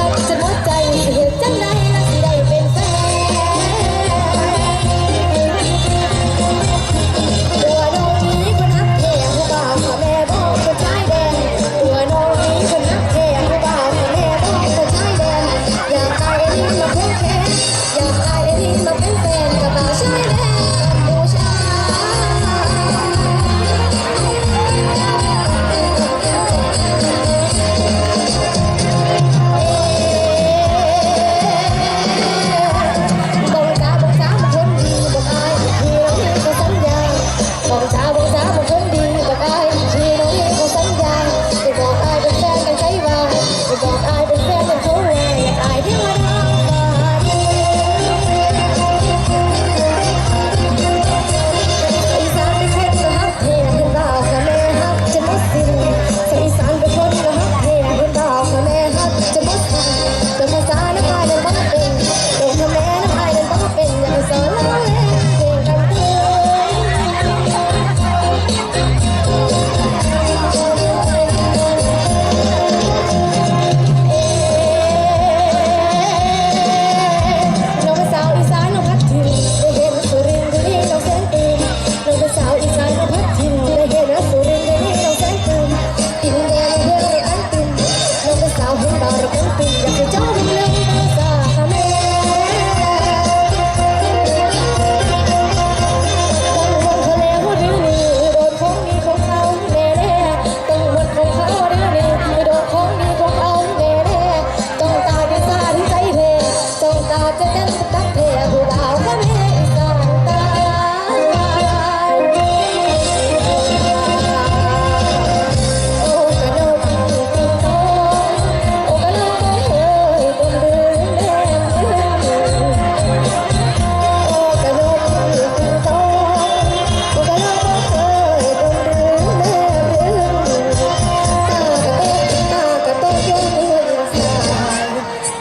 back to my here. 我们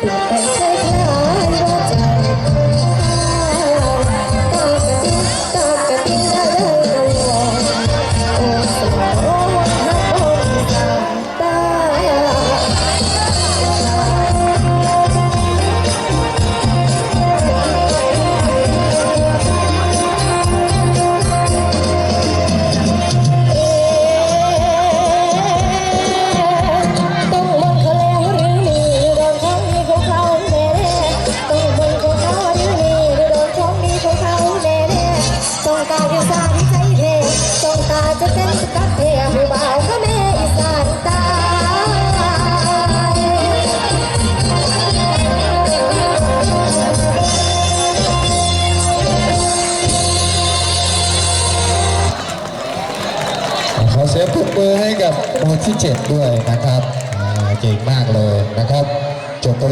Thank อเสียงปรบมือให้กับหมที่เจ็ดด้วยนะครับเก่งมากเลยนะครับจบ